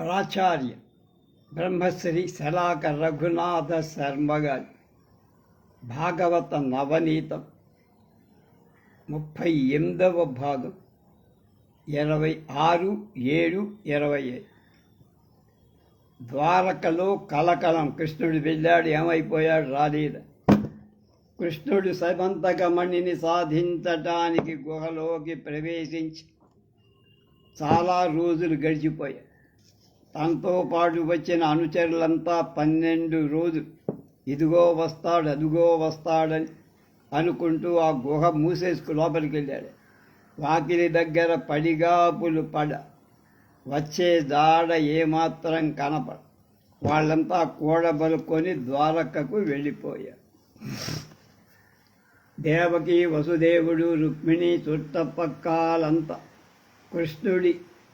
ప్రాచార్య బ్రహ్మశ్రీ శలాక రఘునాథ శర్మ గారి భాగవత నవనీతం ముప్పై ఎనిమిదవ భాగం ఇరవై ఆరు ఏడు ఇరవై ఐదు ద్వారకలో కలకలం కృష్ణుడు వెళ్ళాడు ఏమైపోయాడు రాలేదు. కృష్ణుడు సమంతకమణిని సాధించటానికి గుహలోకి ప్రవేశించి చాలా రోజులు గడిచిపోయాయి. తనతో పాటు వచ్చిన అనుచరులంతా పన్నెండు రోజులు ఇదిగో వస్తాడు అదిగో వస్తాడని అనుకుంటూ ఆ గుహ మూసేసుకు లోపలికి వెళ్ళాడు వాకిలి దగ్గర పడిగాపులు పడ వచ్చే దాడ ఏమాత్రం కనపడ వాళ్ళంతా కూడబలుకొని ద్వారకకు వెళ్ళిపోయారు. దేవకి వసుదేవుడు రుక్మిణి చుట్టపక్కాలంతా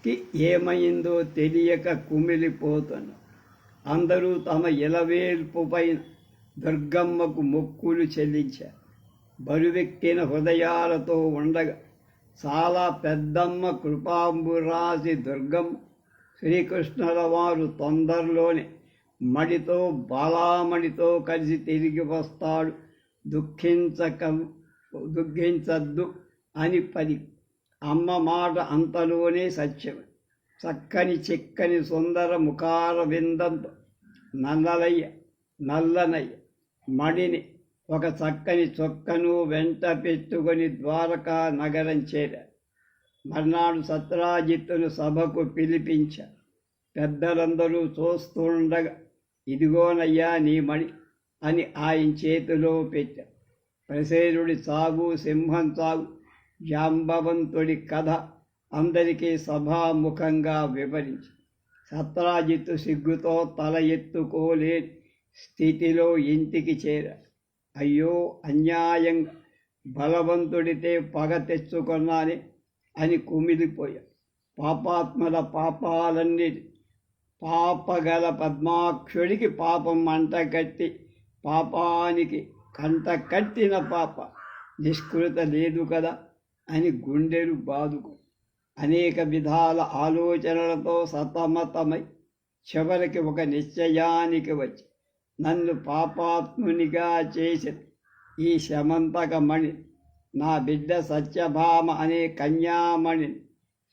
కృష్ణుడికి ఏమైందో తెలియక కుమిలిపోతాను. అందరూ తమ ఇలవేల్పుపైన దుర్గమ్మకు మొక్కులు చెల్లించారు. బరువెక్కిన హృదయాలతో ఉండగా చాలా పెద్దమ్మ కృపాంబురాసి దుర్గమ్మ శ్రీకృష్ణుల వారు తొందరలోనే మడితో బాలామణితో కలిసి తిరిగి వస్తాడు. దుఃఖించక దుఃఖించద్దు అని పలికి అమ్మ మాట అంతలోనే సత్యం చక్కని చిక్కని సుందర ముఖార విందంతో నల్లలయ్య నల్లనయ్య మణిని ఒక చక్కని చొక్కను వెంట పెట్టుకొని ద్వారకా నగరం చేర. మర్నాడు సత్రాజిత్తును సభకు పిలిపించ. పెద్దలందరూ చూస్తుండగా ఇదిగోనయ్యా నీ మణి అని ఆయన చేతిలో పెట్టారు ప్రసేనుడి సాగు సింహం సాగు జాంబవంతుడి కథ అందరికీ సభాముఖంగా వివరించి. సత్రాజిత్తు సిగ్గుతో తల ఎత్తుకోలేని స్థితిలో ఇంటికి చేర. అయ్యో అన్యాయం. బలవంతుడితే పగ తెచ్చుకున్నానే అని కుమిలిపోయా. పాపాత్మల పాపాలన్నీ పాపగల పద్మాక్షుడికి పాపం అంటకట్టి పాపానికి కంట కట్టిన పాప. నిష్కృత లేదు కదా. అని గుండెలు బాదుకు. అనేక విధాల ఆలోచనలతో సతమతమై చివరికి ఒక నిశ్చయానికి వచ్చి నన్ను పాపాత్మునిగా చేసి ఈ శమంతకమణి నా బిడ్డ సత్యభామ అనే కన్యామణిని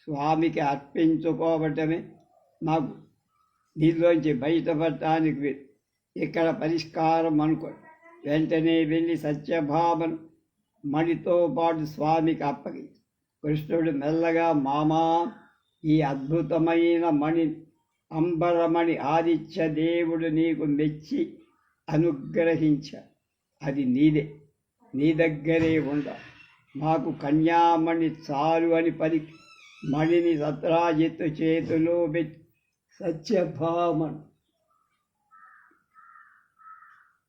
స్వామికి అర్పించుకోవటమే నాకు దీనిలోంచి బయటపడటానికి ఇక్కడ పరిష్కారం అనుకో. వెంటనే వెళ్ళి సత్యభామను మణితో పాటు స్వామికి అప్పగించి కృష్ణుడు మెల్లగా మామా ఈ అద్భుతమైన మణి అంబరమణి ఆదిత్య దేవుడు నీకు మెచ్చి అనుగ్రహించ. అది నీదే. నీ దగ్గరే ఉండ. మాకు కన్యామణి చాలు అని పలికి మణిని సత్రాజిత్తు చేతిలో పెట్టి సత్యభామను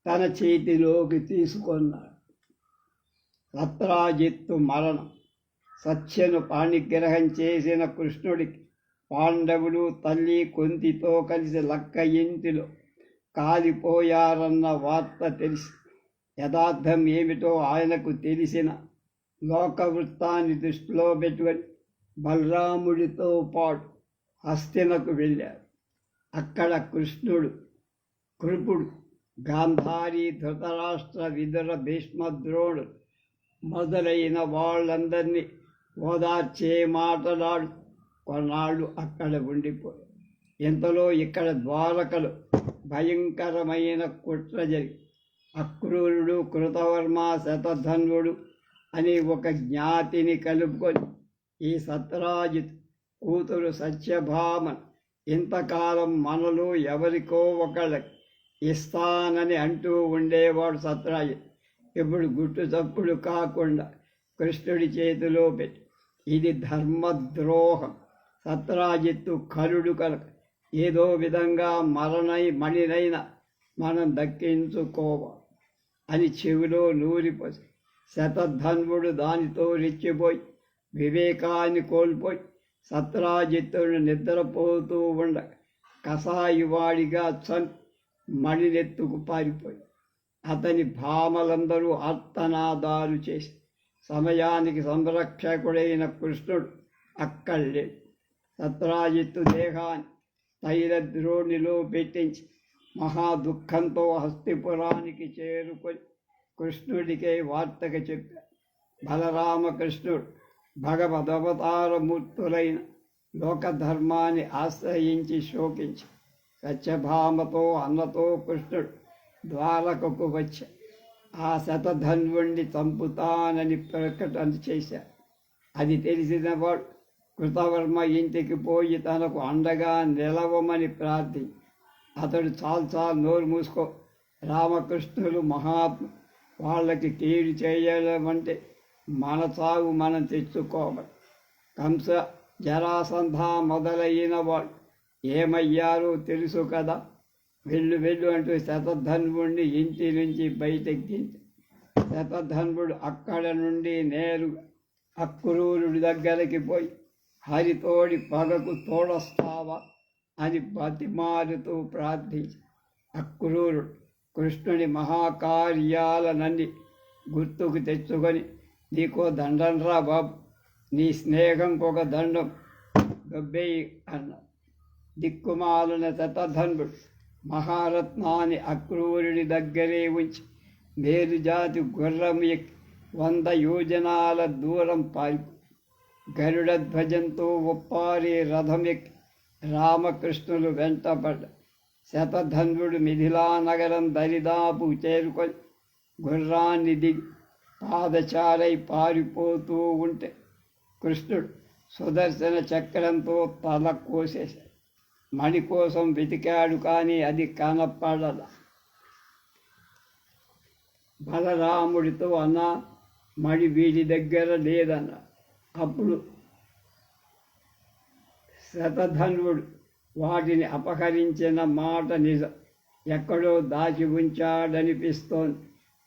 తన చేతిలోకి తీసుకున్నాడు. సత్రాజిత్తు మరణం. సత్యను పాణిగ్రహం చేసిన కృష్ణుడికి పాండవులు తల్లి కొంతితో కలిసి లక్క ఇంటిలో కాలిపోయారన్న వార్త తెలిసి యథార్థం ఏమిటో ఆయనకు తెలిసిన లోకవృత్తాన్ని దృష్టిలో పెట్టుకొని బలరాముడితో పాటు హస్తినకు వెళ్ళారు అక్కడ కృష్ణుడు కృపుడు గాంధారి ధృతరాష్ట్ర విదుర భీష్మద్రోణుడు మొదలైన వాళ్ళందరినీ ఓదార్చే మాటలాడు. కొన్నాళ్ళు అక్కడ ఉండిపోయి. ఇంతలో ఇక్కడ ద్వారకలు భయంకరమైన కుట్ర జరిగి అక్రూరుడు కృతవర్మ శతధన్వుడు అని ఒక జ్ఞాతిని కలుపుకొని ఈ సత్రాజిత్ కూతురు సత్యభామన్ ఇంతకాలం మనలో ఎవరికో ఒకళ్ళకి ఇస్తానని అంటూ ఉండేవాడు సత్రాజిత్ ఇప్పుడు గుట్టు తప్పుడు కాకుండా కృష్ణుడి చేతిలో పెట్టి. ఇది ధర్మద్రోహం. సత్రాజిత్తు కరుడు కనుక. ఏదో విధంగా మరణై మణినైన మనం దక్కించుకోవాలి అని చెవిలో నూరిపోసి శతధన్వుడు దానితో రెచ్చిపోయి వివేకాన్ని కోల్పోయి సత్రాజిత్తుడు నిద్రపోతూ ఉండ. కషాయివాడిగా చన్ మణినెత్తుకు పారిపోయి. అతని భామలందరూ ఆర్తనాదాలు చేసి సమయానికి సంరక్షకుడైన కృష్ణుడు అక్కడే సత్రాజిత్తు దేహాన్ని తైల ద్రోణిలో పెట్టించి మహా దుఃఖంతో హస్తిపురానికి చేరుకొని కృష్ణుడికే వార్తగా చెప్పారు బలరామకృష్ణుడు భగవదవతారమూర్తులైన లోకధర్మాన్ని ఆశ్రయించి శోకించి సత్యభామతో అన్నతో కృష్ణుడు ద్వారకకు వచ్చా ఆ శతధన్వుణ్ణి చంపుతానని ప్రకటన చేశా అది తెలిసినవాడు కృతవర్మ ఇంటికి పోయి తనకు అండగా నిలవమని ప్రార్థి అతడు చాలు చాలు నోరు మూసుకో రామకృష్ణులు మహాత్మ వాళ్ళకి కీడు చేయలేమంటే మన చావు మనం తెచ్చుకోవాలి. కంస జరాసంధ మొదలైన వాడు ఏమయ్యారో తెలుసు కదా. వెళ్ళు వెళ్ళు అంటూ శతధన్వుడిని ఇంటి నుంచి బయటకు శతధన్వుడు అక్కడ నుండి నేరు అక్రూరుడి దగ్గరికి పోయి హరితోడి పగకు తోడస్తావా అని బతిమారుతూ ప్రార్థించి. అక్రూరుడు కృష్ణుని మహాకార్యాలనన్ని గుర్తుకు తెచ్చుకొని నీకో దండం రా బాబు నీ స్నేహంకు ఒక దండం గబ్బేయి అన్న దిక్కుమాలిన శతధన్వుడు మహారత్నాన్ని అక్రూరుడి దగ్గరే ఉంచి మేలుజాతి గుర్రం ఎక్కి వంద యోజనాల దూరం పారి గరుడ ధ్వజంతో ఒప్పారి రథం ఎక్కి రామకృష్ణులు వెంటపడ్డ శతధన్వుడు మిథిలా నగరం దరిదాపు చేరుకొని గుర్రాన్ని దిగి పాదచారై పారిపోతూ ఉంటే కృష్ణుడు సుదర్శన చక్రంతో తల కోసేశాడు. మణి కోసం వెతికాడు కానీ అది కనపడద బలరాముడితో అన్న మణి వీడి దగ్గర లేదన్న. అప్పుడు శతధనుడు వాటిని అపహరించిన మాట నిజం ఎక్కడో దాచి ఉంచాడనిపిస్తోంది.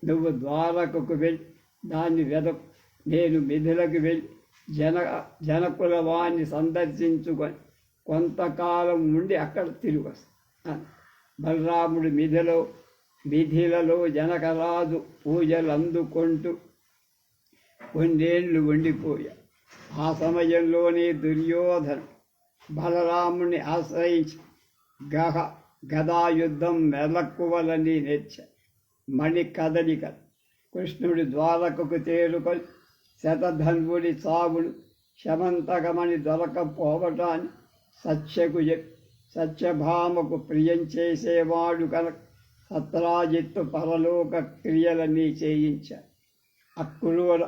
నువ్వు ద్వారకకు వెళ్ళి దాన్ని వెదకు నేను మిథులకు వెళ్ళి జన జనకుల వాణ్ణి సందర్శించుకొని కొంతకాలం ఉండి అక్కడ తిరిగి వస్తాను బలరాముడు మిధిలో మిథిలలో జనకరాజు పూజలు అందుకుంటూ కొన్నేళ్ళు ఉండిపోయా. ఆ సమయంలోనే దుర్యోధన బలరాముని ఆశ్రయించి గహ గదాయుద్ధం మెలక్కువలని నెచ్చ మణి కదలిక కృష్ణుడి ద్వారకకు తేరుకొని శతధన్వుడి సాగుడు శమంతకమని దొరకపోవటాన్ని సత్యకు సత్యభామకు ప్రియం చేసేవాడు కనుక సత్రాజిత్తు పరలోక క్రియలన్నీ చేయించ. అక్రూర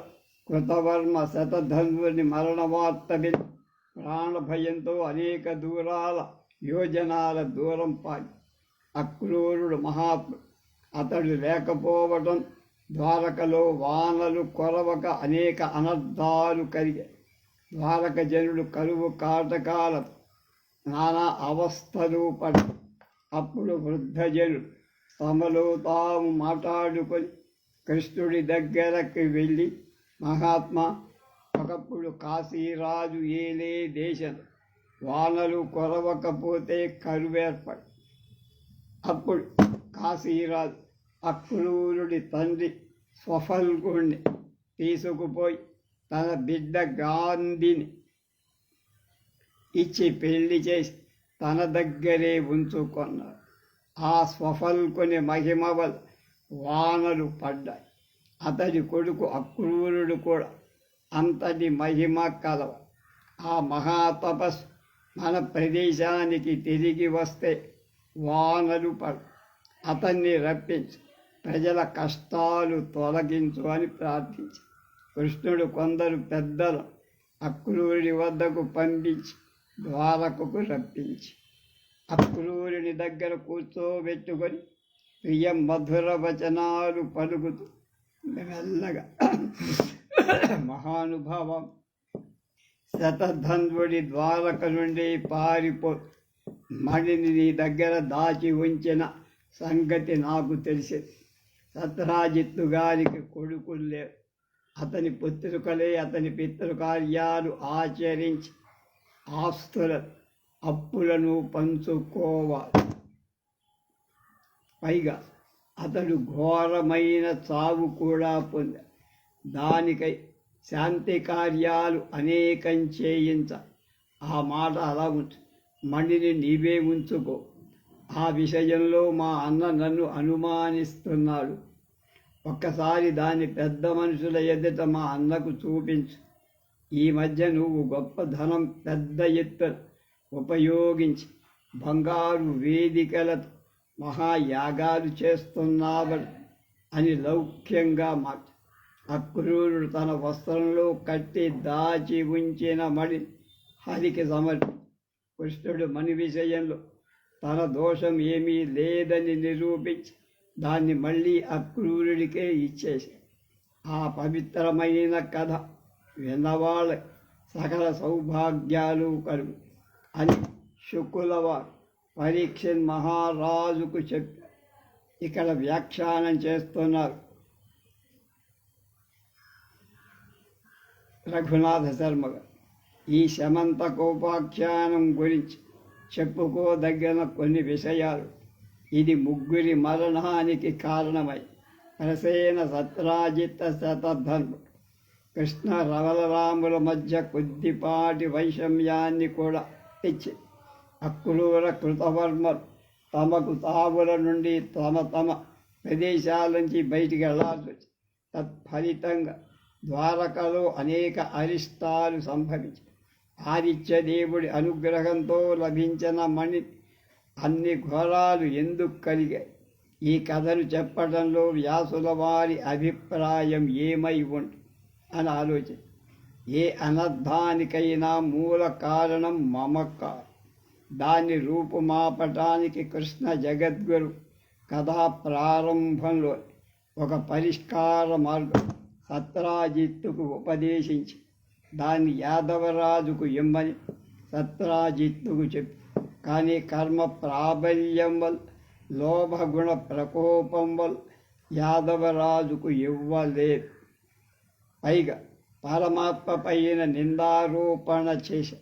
కృతవర్మ శతధన్వుని మరణ వార్త విని ప్రాణభయంతో అనేక దూరాల యోజనాల దూరం పాడి అక్రూరుడు మహాత్ముడు అతడు లేకపోవటం ద్వారకలో వానలు కొరవక అనేక అనర్థాలు కలిగాయి ద్వారక జనుడు కరువు కాటకాల నానా అవస్థలు పడి అప్పుడు వృద్ధజలు తమలో తాము మాట్లాడుకొని కృష్ణుడి దగ్గరకి వెళ్ళి మహాత్మా ఒకప్పుడు కాశీరాజు ఏలే దేశం వానలు కొరవకపోతే కరువేర్పడి అప్పుడు కాశీరాజు అక్రూరుడి తండ్రి స్వఫల్గుణ్ణి తీసుకుపోయి తన బిడ్డ గాంధీని ఇచ్చి పెళ్ళి చేసి తన దగ్గరే ఉంచుకున్నాడు ఆ స్వఫల్కుని మహిమ వల్ల వానలు పడ్డాయి. అతడి కొడుకు అక్రూరుడు కూడా అంతటి మహిమ కలవ. ఆ మహాతపస్సు మన ప్రదేశానికి తిరిగి వస్తే వానలు పడు అతన్ని రప్పించు. ప్రజల కష్టాలు తొలగించు అని ప్రార్థించి. కృష్ణుడు కొందరు పెద్దలు అక్రూరుడి వద్దకు పంపించి ద్వారకకు రప్పించి. అక్రూరుని దగ్గర కూర్చోబెట్టుకొని ప్రియ మధుర వచనాలు పలుకుతూ మెల్లగా మహానుభావం శతధన్వుడి ద్వారక నుండి పారిపో మణిని నీ దగ్గర దాచి ఉంచిన సంగతి నాకు తెలిసింది. సత్రాజిత్తు గారికి కొడుకులు లేవు అతని పుత్రికలే అతని పితృకార్యాలు ఆచరించి ఆస్తుల అప్పులను పంచుకోవాలి. పైగా అతడు ఘోరమైన చావు కూడా పొందాడు. దానికై శాంతి కార్యాలు అనేకం చేయించ. ఆ మాట అలా ఉంచు. మణిని నీవే ఉంచుకో. ఆ విషయంలో మా అన్న నన్ను అనుమానిస్తున్నాడు. ఒక్కసారి దాని పెద్ద మనుషుల ఎదుట మా అన్నకు చూపించు. ఈ మధ్య నువ్వు గొప్ప ధనం పెద్ద ఎత్తున ఉపయోగించి బంగారు వేదికలతో మహాయాగాలు చేస్తున్నావని అని లౌక్యంగా మాట. అక్రూరుడు తన వస్త్రంలో కట్టి దాచి ఉంచిన మణి హరికి సమర్పి. కృష్ణుడు మణి విషయంలో తన దోషం ఏమీ లేదని నిరూపించి దాన్ని మళ్ళీ అక్రూరుడికే ఇచ్చేసి ఆ పవిత్రమైన కథ విన్నవాళ్ళ సకల సౌభాగ్యాలు కలుగు. అని శుకులవారు పరీక్షన్ మహారాజుకు చెప్పి ఇక్కడ వ్యాఖ్యానం చేస్తున్నారు. రఘునాథ శర్మ ఈ శమంత కోపాఖ్యానం గురించి చెప్పుకోదగిన కొన్ని విషయాలు. ఇది ముగ్గురి మరణానికి కారణమై ప్రసేన సత్రాజిత శతధర్మ కృష్ణ రవలరాముల మధ్య కొద్దిపాటి వైషమ్యాన్ని కూడా తెచ్చి అక్రూర కృతవర్మలు తమకు తావుల నుండి తమ తమ ప్రదేశాల నుంచి బయటికి వెళ్ళాల్సి వచ్చి తత్ఫలితంగా ద్వారకలో అనేక అరిష్టాలు సంభవించి ఆదిత్యదేవుడి అనుగ్రహంతో లభించిన మణి అన్ని ఘోరాలు ఎందుకు కలిగాయి? ఈ కథను చెప్పడంలో వ్యాసుల వారి అభిప్రాయం ఏమై ఉంటుంది అని ఆలోచన ఏ అనర్థానికైనా మూల కారణం మమక్క దాన్ని రూపుమాపటానికి కృష్ణ జగద్గురు కథా ప్రారంభంలో ఒక పరిష్కార మార్గం సత్రాజిత్తుకు ఉపదేశించి దాన్ని యాదవరాజుకు ఇమ్మని సత్రాజిత్తుకు చెప్పి కానీ కర్మ ప్రాబల్యం వల్ల లోభగుణ ప్రకోపం వల్ల యాదవరాజుకు ఇవ్వలేదు. పైగా పరమాత్మ పైన నిందారోపణ చేసి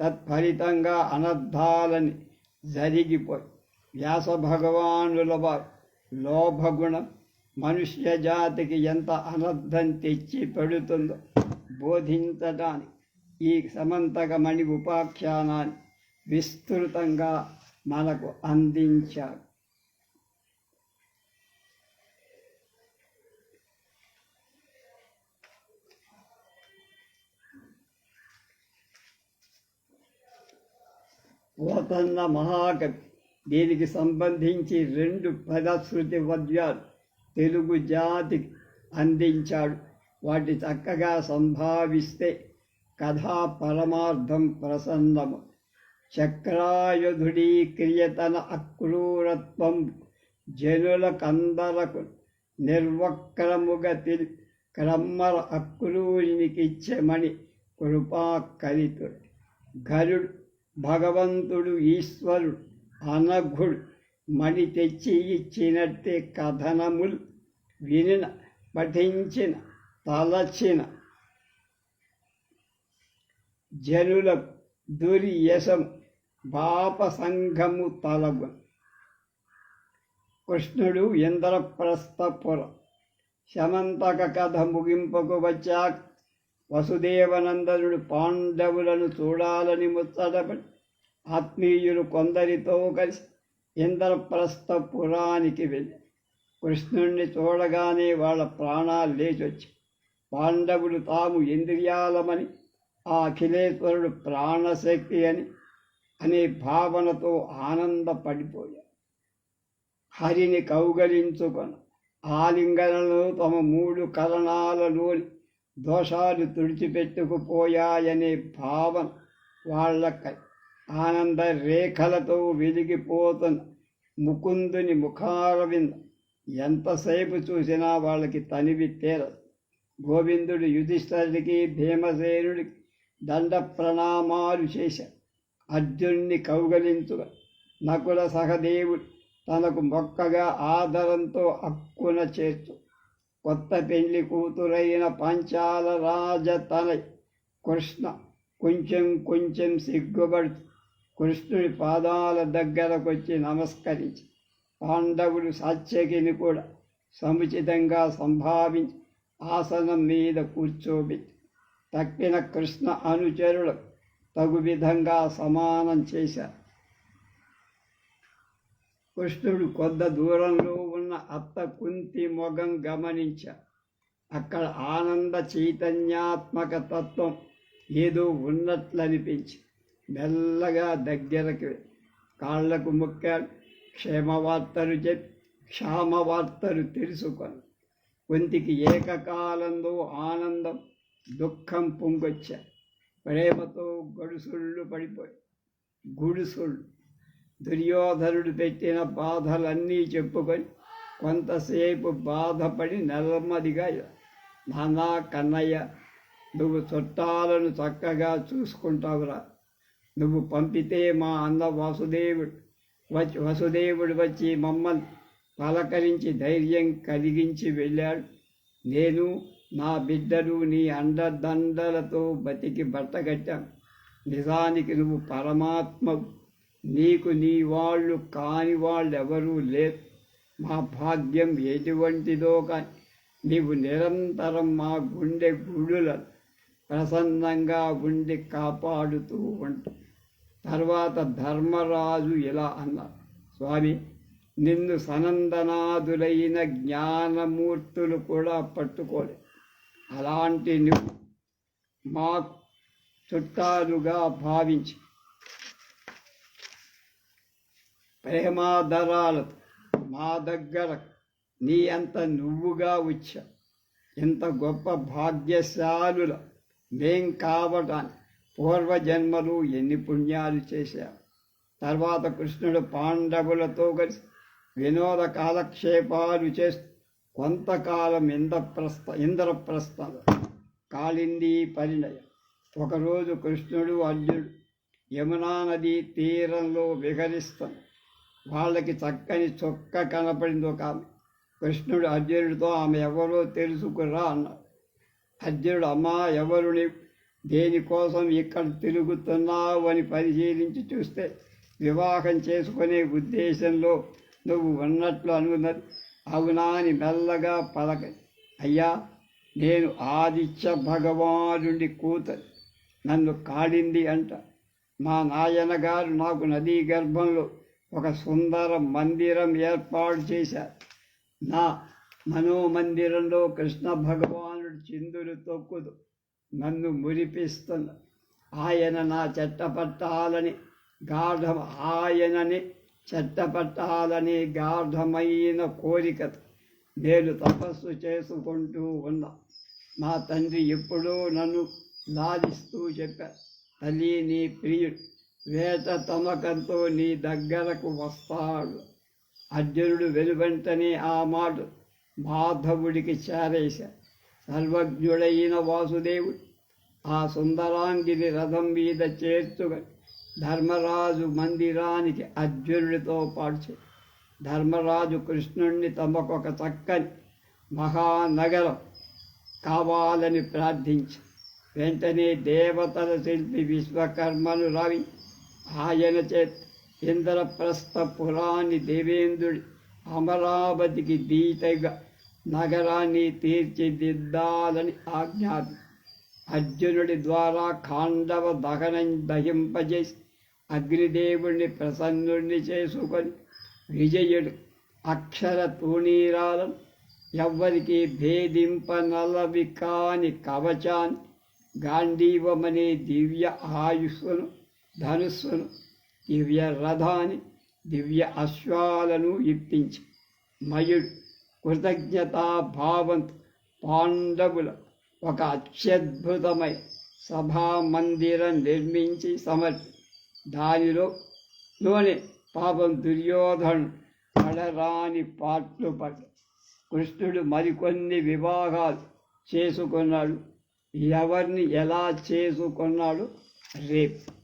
తత్ఫలితంగా అనర్థాలని జరిగిపోయి వ్యాస భగవానుల వారు లోభగుణం మనుష్య జాతికి ఎంత అనర్థం తెచ్చి పెడుతుందో బోధించడానికి ఈ సమంతకమణి ఉపాఖ్యానాన్ని విస్తృతంగా మనకు అందించారు. పోతన్న మహాకవి దీనికి సంబంధించి రెండు పదశృతి పద్యాలు తెలుగు జాతికి అందించాడు. వాటి చక్కగా సంభావిస్తే కథా పరమార్థం ప్రసన్నము. చక్రాయుధుడీ క్రియతన అక్రూరత్వం జనుల కందలకు నిర్వక్రముగా తిరి క్రమ్మర అక్రూరినికిచ్చెమని కృపా గరుడు భగవంతుడు ఈశ్వరుడు అనఘుడు మణి తెచ్చి ఇచ్చినట్టే కథనములు వినిన పఠించిన తలచిన. జనులకు దుర్యశం పాప సంఘము తలగు. కృష్ణుడు ఇంద్రప్రస్థపుర శమంతక కథ ముగింపుకు వచ్చాక వసుదేవనందనుడు పాండవులను చూడాలని ముచ్చటపడి ఆత్మీయులు కొందరితో కలిసి ఇంద్రప్రస్థ పురానికి వెళ్ళి కృష్ణుణ్ణి చూడగానే వాళ్ళ ప్రాణాలు లేచొచ్చి పాండవులు తాము ఇంద్రియాలమని ఆ అఖిలేశ్వరుడు ప్రాణశక్తి అని అనే భావనతో ఆనందపడిపోయారు. హరిని కౌగలించుకొని ఆలింగనలో తమ మూడు కరణాలలోని దోషాలు తుడిచిపెట్టుకుపోయాయనే భావన వాళ్ళకై ఆనంద రేఖలతో వెలిగిపోతున్న ముకుందుని ముఖారవింద. ఎంతసేపు చూసినా వాళ్ళకి తనివి తీర గోవిందుడు యుధిష్ఠరుడికి భీమసేనుడికి దండ ప్రణామాలు చేశారు అర్జున్ని కౌగలించుగా నకుల సహదేవుడు తనకు మొక్కగా ఆదరంతో అక్కున చేర్చు. కొత్త పెళ్ళి కూతురైన పంచాల రాజ తన కృష్ణ కొంచెం కొంచెం సిగ్గుపడుతూ కృష్ణుడి పాదాల దగ్గరకొచ్చి నమస్కరించి పాండవుడు సాత్యకిని కూడా సముచితంగా సంభావించి ఆసనం మీద కూర్చోబెట్టి తక్కిన కృష్ణ అనుచరులు తగు విధంగా సమానం చేశారు. కృష్ణుడు కొద్ది దూరంలో ఉన్న అత్త కుంతి మొగం గమనించారు అక్కడ ఆనంద చైతన్యాత్మక తత్వం ఏదో ఉన్నట్లనిపించింది. మెల్లగా దగ్గరకు వెళ్ళి కాళ్ళకు ముక్కాడు క్షేమవార్తలు చెప్పి క్షామవార్తలు తెలుసుకొని కొంతికి ఏకకాలంలో ఆనందం దుఃఖం పొంగొచ్చా. ప్రేమతో గడుసుళ్ళు పడిపోయి గుడుసుళ్ళు. దుర్యోధనుడు పెట్టిన బాధలన్నీ చెప్పుకొని కొంతసేపు బాధపడి నెమ్మదిగా నానా కన్నయ్య నువ్వు చుట్టాలను చక్కగా చూసుకుంటావురా. నువ్వు పంపితే మా అన్న వాసుదేవుడు వచ్చి వసుదేవుడు వచ్చి మమ్మల్ని పలకరించి ధైర్యం కలిగించి వెళ్ళాడు. నేను నా బిడ్డలు నీ అండదండలతో బతికి బట్టగట్టాం నిజానికి నువ్వు పరమాత్మ నీకు నీ వాళ్ళు కాని వాళ్ళు ఎవరూ లేరు. మా భాగ్యం ఎటువంటిదో కానీ నీవు నిరంతరం మా గుండె గుడులను ప్రసన్నంగా ఉండి కాపాడుతూ ఉంటావు తర్వాత ధర్మరాజు ఇలా అన్నారు. స్వామి నిన్ను సనందనాదులైన జ్ఞానమూర్తులు కూడా పట్టుకోలే. అలాంటి నువ్వు మా చుట్టాలుగా భావించి ప్రేమాదరాలతో మా దగ్గర నీ అంత నువ్వుగా వచ్చా ఇంత గొప్ప భాగ్యశాలుల మేం కావటానికి పూర్వజన్మలు ఎన్ని పుణ్యాలు చేశావు తర్వాత కృష్ణుడు పాండవులతో కలిసి వినోద కాలక్షేపాలు చేస్తూ కొంతకాలం ఇంద్రప్రస్థ ఇంద్రప్రస్థ కాళింది పరిణయం. ఒకరోజు కృష్ణుడు అర్జునుడు యమునా నది తీరంలో విహరిస్తాం వాళ్ళకి చక్కని చొక్క కనపడింది ఒక ఆమె. కృష్ణుడు అర్జునుడితో ఆమె ఎవరో తెలుసుకురా అన్నాడు. అర్జునుడు అమ్మా ఎవరు నీవు? దేనికోసం ఇక్కడ తిరుగుతున్నావు అని పరిశీలించి చూస్తే వివాహం చేసుకునే ఉద్దేశంలో నువ్వు ఉన్నట్లు అనుకున్నది. అవునా అని మెల్లగా పలక అయ్యా నేను ఆదిత్య భగవానుడి కూతురు. నన్ను కాడింది అంట. మా నాయన గారు నాకు నదీ గర్భంలో ఒక సుందర మందిరం ఏర్పాటు చేశారు. నా మనోమందిరంలో కృష్ణ భగవానుడు చిందులు తొక్కుదు. నన్ను మురిపిస్తున్న ఆయన నా చెట్టపట్టాలని గాఢ ఆయనని చెట్టపట్టాలని గాఢమైన కోరికతో నేను తపస్సు చేసుకుంటూ ఉన్నా. మా తండ్రి ఎప్పుడూ నన్ను లాలిస్తూ చెప్పారు తల్లి నీ ప్రియుడు వేట తమకంతో నీ దగ్గరకు వస్తాడు. అర్జునుడు వెలువెంటనే ఆ మాట మాధవుడికి చేరేశాడు సర్వజ్ఞుడైన వాసుదేవుడు ఆ సుందరాంగిని రథం మీద చేర్చుగా ధర్మరాజు మందిరానికి అర్జునుడితో పాటు ధర్మరాజు కృష్ణుణ్ణి తమకొక చక్కని మహానగరం కావాలని ప్రార్థించి వెంటనే దేవతల శిల్పి విశ్వకర్మను రవి ఆయన చేత ఇంద్రప్రస్థ పురాణి దేవేంద్రుడి అమరావతికి దీతగా నగరాన్ని తీర్చిదిద్దాలని ఆజ్ఞాపి అర్జునుడి ద్వారా ఖాండవ దహనం దహింపజేసి అగ్నిదేవుణ్ణి ప్రసన్నుడిని చేసుకొని విజయుడు అక్షర తూణీరాలను ఎవ్వరికి భేదింపనలవి కాని కవచాన్ని గాంధీవమనే దివ్య ఆయుస్సును ధనుస్సును దివ్య రథాన్ని దివ్య అశ్వాలను ఇప్పించి మయుడు కృతజ్ఞతాభావం పాండవుల ఒక అత్యద్భుతమైన సభా మందిరం నిర్మించి సమర్పి దానిలో లోని పాపం దుర్యోధను పడరాని పాటలు పడ కృష్ణుడు మరికొన్ని వివాహాలు చేసుకున్నాడు. ఎవరిని ఎలా చేసుకున్నాడు? రేపు.